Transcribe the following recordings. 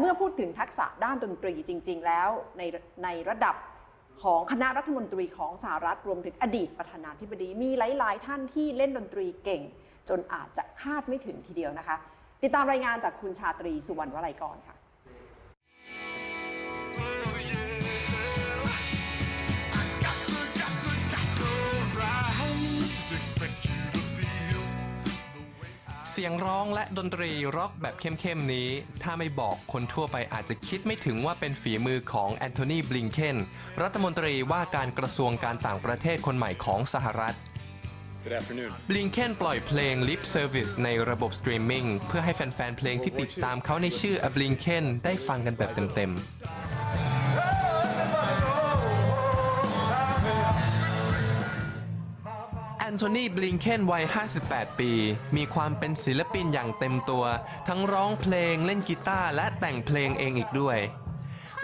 เมื่อพูดถึงทักษะด้านดนตรีจริง ๆ แล้วในในระดับของคณะรัฐมนตรีของสหรัฐรวมถึงอดีตประธานาธิบดีมีหลาย ๆ ท่านที่เล่นดนตรีเก่ง จนอาจจะคาดไม่ถึงทีเดียวนะคะ ติดตามรายงานจากคุณชาตรีสุวรรณวลัยกรค่ะ เสียงร้องและดนตรีร็อกแบบเข้มๆนี้ ถ้าไม่บอกคนทั่วไปอาจจะคิดไม่ถึงว่าเป็นฝีมือของแอนโทนีบลิงเคนรัฐมนตรีว่าการกระทรวงการต่างประเทศคนใหม่ของสหรัฐ Good afternoon. บลิงเคนปล่อยเพลง Lip Service ในระบบสตรีมมิ่งเพื่อให้แฟนๆ เพลงที่ติดตามเขาในชื่อ A Blinken ได้ฟังกันแบบเต็มๆ นโทนีบลิงเคนวัย 58 ปี มีความเป็นศิลปินอย่างเต็มตัว ทั้งร้องเพลงเล่นกีตาร์และแต่งเพลงเองอีกด้วย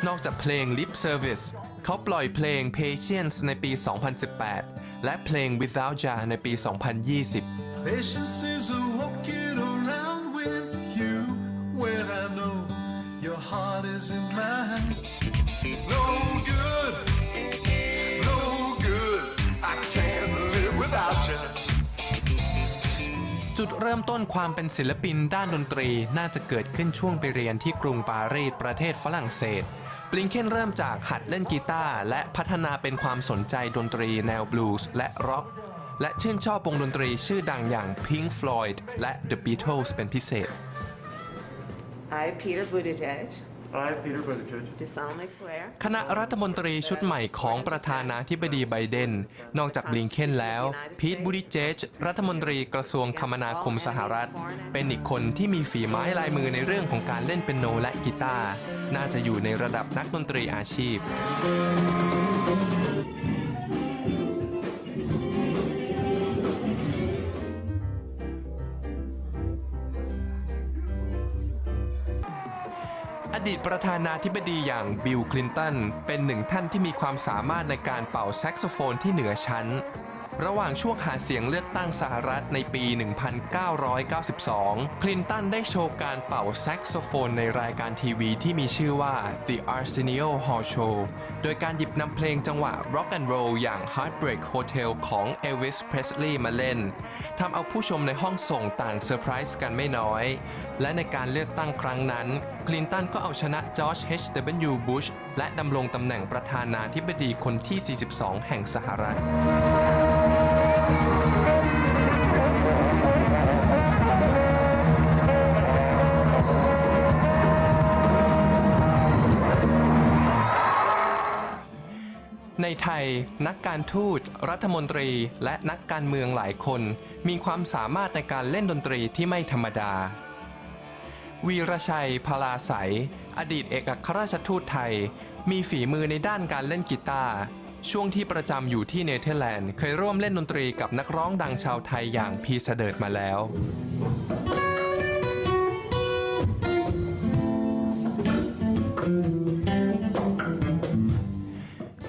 นอกจากเพลง Lip Service เขาปล่อยเพลง Patience ในปี 2018 และเพลง Without Ya ในปี 2020 Patience is a walking around with you when I know your heart is in mine. No good, เริ่มต้นความเป็นศิลปินด้านดนตรีน่าจะเกิดขึ้นช่วงไปเรียนที่กรุงปารีสประเทศฝรั่งเศสบลิงเคนเริ่มจากหัดเล่นกีตาร์และพัฒนาเป็นความสนใจดนตรีแนวบลูส์และร็อก และชื่นชอบวงดนตรีชื่อดังอย่าง Pink Floyd และ The Beatles เป็นพิเศษ I, Peter Buttigieg, I, Peter Buttigieg. do solemnly swear คณะรัฐมนตรีชุดใหม่ของประธานาธิบดีไบเดน นอกจากบลิงเคนแล้ว พีทบูดิเจจรัฐมนตรีกระทรวงคมนาคมสหรัฐ เป็นอีกคนที่มีฝีไม้ลายมือในเรื่องของการเล่นเปียโนและกีตาร์ น่าจะอยู่ในระดับนักดนตรีอาชีพ อดีตประธานาธิบดีอย่างบิล คลินตัน เป็นหนึ่งท่านที่มีความสามารถในการเป่าแซกโซโฟนที่เหนือชั้น ระหว่างช่วงหาเสียงเลือกตั้งสหรัฐในปี 1992 คลินตันได้โชว์การเป่าแซกโซโฟนในรายการทีวีที่มีชื่อว่า The Arsenio Hall Show โดยการหยิบนำเพลงจังหวะ Rock and Roll อย่าง Heartbreak Hotel ของ Elvis Presley มาเล่นทำเอาผู้ชมในห้องส่งต่างเซอร์ไพรส์กันไม่น้อย และในการเลือกตั้งครั้งนั้น คลินตันก็เอาชนะจอร์จ H.W. Bush และดำรงตำแหน่งประธานาธิบดีคนที่ 42 แห่งสหรัฐ ในไทย นักการทูต รัฐมนตรี และนักการเมืองหลายคน มีความสามารถในการเล่นดนตรีที่ไม่ธรรมดา วีรชัยพลาใสยอดีตเอกอัครราชทูตไทย มีฝีมือในด้านการเล่นกีตาร์ ช่วงที่ประจำอยู่ที่เนเธอร์แลนด์ เคยร่วมเล่นดนตรีกับนักร้องดังชาวไทยอย่างพีเสดิร์ดมาแล้ว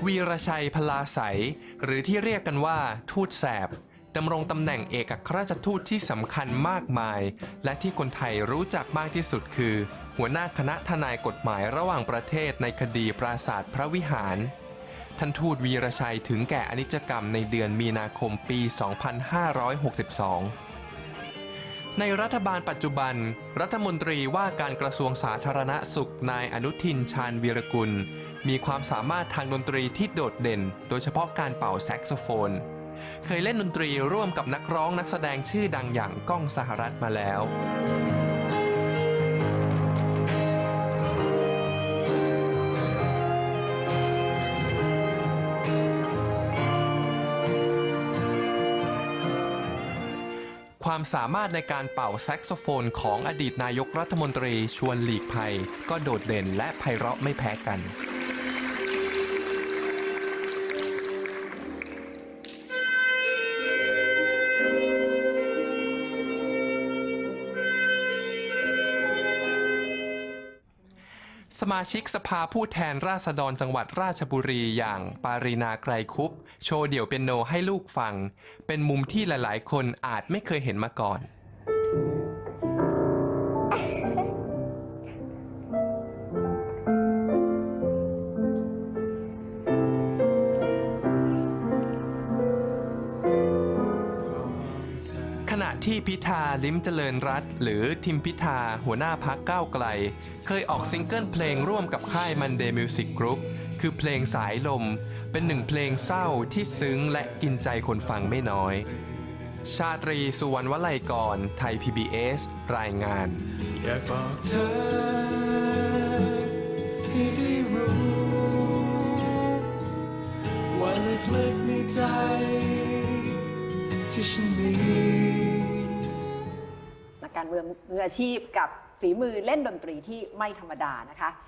วีรชัยพลาใสยหรือที่เรียกกันว่าทูตแสบดำรงตำแหน่งเอกอัครราชทูตที่สำคัญมากมาย และที่คนไทยรู้จักมากที่สุดคือ หัวหน้าคณะทนายกฎหมายระหว่างประเทศในคดีปราศาสตร์พระวิหาร ท่านทูตวีรชัยถึงแก่อนิจกรรมในเดือนมีนาคมปี 2562 ในรัฐบาลปัจจุบัน รัฐมนตรีว่าการกระทรวงสาธารณสุขนายอนุทินชาญวีรกุล มีความสามารถทางดนตรีที่โดดเด่น โดยเฉพาะการเป่าแซกโซโฟน เคยเล่นดนตรีร่วมกับนักร้องนักแสดงชื่อดังอย่างก้องสหรัฐมาแล้ว ความสามารถในการเป่าแซกโซโฟนของอดีตนายกรัฐมนตรีชวนหลีกภัย ก็โดดเด่นและไพเราะไม่แพ้กัน สมาชิกสภาผู้แทนราษฎรจังหวัดราชบุรีอย่างปารีนาไกรคุป โชว์เดี่ยวเปียโนให้ลูกฟัง เป็นมุมที่หลายๆ คนอาจไม่เคยเห็นมาก่อน ที่พิธาลิ้มเจริญรัตหรือทิมพิธาหัวหน้าพักก้าวไกล เคยออกซิงเกิลเพลงร่วมกับค่าย Monday Music Group คือเพลงสายลม เป็นหนึ่งเพลงเศร้าที่ซึ้งและกินใจคนฟังไม่น้อย ชาตรีสุวรรณวลัยกร ไทย PBS รายงาน อยากบอกเธอให้ได้รู้ว่าลึกๆในใจที่ฉันมี การเมืองมืออาชีพกับฝีมือเล่นดนตรีที่ไม่ธรรมดานะคะ